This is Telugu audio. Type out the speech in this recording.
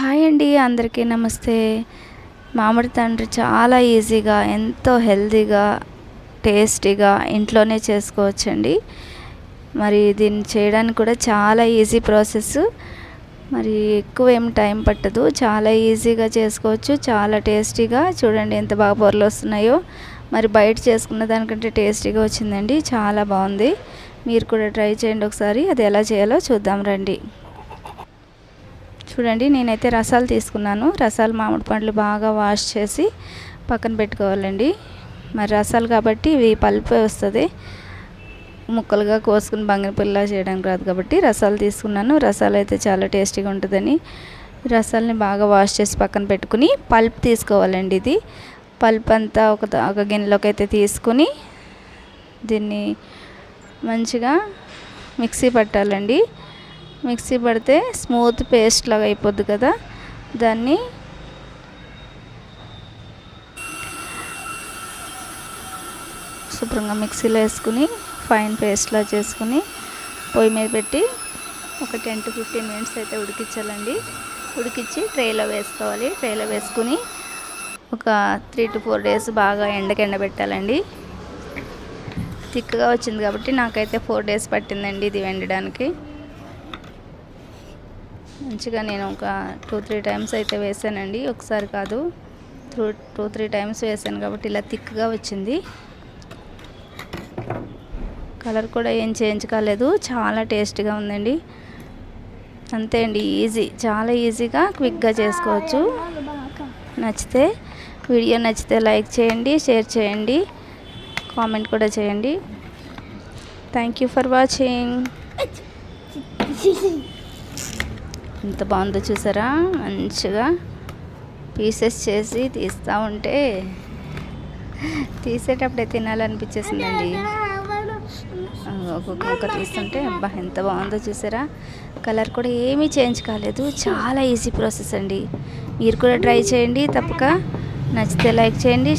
హాయ్ అండి అందరికీ నమస్తే. మామిడి తండ్రి చాలా ఈజీగా ఎంతో హెల్తీగా టేస్టీగా ఇంట్లోనే చేసుకోవచ్చండి. మరి దీన్ని చేయడానికి కూడా చాలా ఈజీ ప్రాసెస్. మరి ఎక్కువ ఏం టైం పట్టదు. చాలా ఈజీగా చేసుకోవచ్చు చాలా టేస్టీగా. చూడండి ఎంత బాగా పొరలు వస్తున్నాయో. మరి బయట చేసుకున్న దానికంటే టేస్టీగా వచ్చిందండి. చాలా బాగుంది. మీరు కూడా ట్రై చేయండి ఒకసారి. అది ఎలా చేయాలో చూద్దాం రండి. చూడండి నేనైతే రసాలు తీసుకున్నాను. రసాలు మామిడి పండ్లు బాగా వాష్ చేసి పక్కన పెట్టుకోవాలండి. మరి రసాలు కాబట్టి ఇవి పల్పే వస్తుంది. ముక్కలుగా కోసుకుని బంగినపిల్ల చేయడానికి రాదు కాబట్టి రసాలు తీసుకున్నాను. రసాలు అయితే చాలా టేస్టీగా ఉంటుందని రసాలని బాగా వాష్ చేసి పక్కన పెట్టుకుని పల్ప్ తీసుకోవాలండి ఇది. పల్ప్ అంతా ఒక ఒక గిన్నెలోకి అయితే తీసుకుని దీన్ని మంచిగా మిక్సీ పట్టాలండి. మిక్సీ పడితే స్మూత్ పేస్ట్ లాగా అయిపోద్ది కదా. దాన్ని శుభ్రంగా మిక్సీలో వేసుకుని ఫైన్ పేస్ట్లా చేసుకుని పొయ్యి మీద పెట్టి ఒక టెన్ టు ఫిఫ్టీన్ మినిట్స్ అయితే ఉడికించాలండి. ఉడికించి ట్రేలో వేసుకోవాలి. ట్రేలో వేసుకుని ఒక త్రీ టు ఫోర్ డేస్ బాగా ఎండకి ఎండబెట్టాలండి. థిక్గా వచ్చింది కాబట్టి నాకైతే ఫోర్ డేస్ పట్టిందండి ఇది వెండడానికి మంచిగా నేను ఒక టూ త్రీ టైమ్స్ అయితే వేసానండి. ఒకసారి కాదు టూ టూ త్రీ టైమ్స్ వేసాను కాబట్టి ఇలా థిక్గా వచ్చింది. కలర్ కూడా ఏం చేంజ్ కాలేదు. చాలా టేస్ట్గా ఉందండి. అంతే అండి ఈజీ. చాలా ఈజీగా క్విక్గా చేసుకోవచ్చు. నచ్చితే వీడియో నచ్చితే లైక్ చేయండి షేర్ చేయండి కామెంట్ కూడా చేయండి. Thank you for watching. ఎంత బాగుందో చూసారా? మంచిగా పీసెస్ చేసి తీస్తూ ఉంటే తీసేటప్పుడే తినాలనిపించేసిందండి. ఒక్కొక్క తీస్తుంటే అబ్బా ఎంత బాగుందో చూసారా? కలర్ కూడా ఏమీ చేంజ్ కాలేదు. చాలా ఈజీ ప్రాసెస్ అండి. మీరు కూడా ట్రై చేయండి తప్పక. నచ్చితే లైక్ చేయండి